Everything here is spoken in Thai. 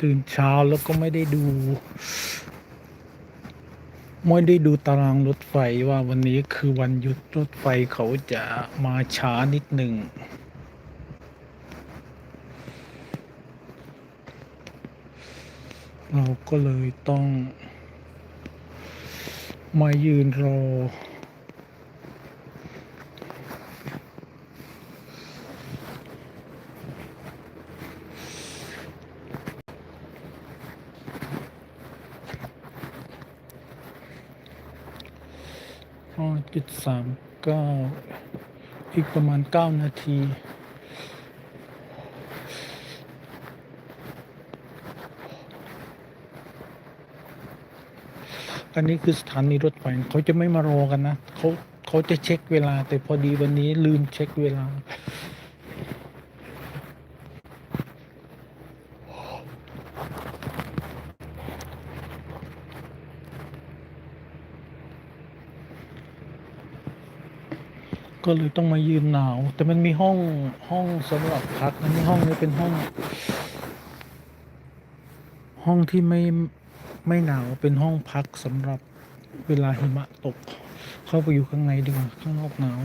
ตื่นเช้าแล้วก็ไม่ได้ดู ไม่ได้ดูตารางรถไฟว่าวันนี้คือวันหยุดรถไฟเขาจะมาช้านิดหนึ่งเราก็เลยต้องมายืนรอ ห้าจุดสามเก้าอีกประมาณเก้านาทีอันนี้คือสถานีรถไฟเขาจะไม่มารอกันนะเขาเขาจะเช็คเวลา แต่พอดีวันนี้ลืมเช็คเวลา ก็เลยต้องมายืนหนาว แต่มันมีห้องห้องสำหรับพักอันนี้ห้องนี้เป็นห้อง ห้องที่ไม่ไม่หนาวเป็นห้องพักสำหรับเวลาหิมะตก เข้าไปอยู่ข้างในดีกว่าข้างนอกหนาว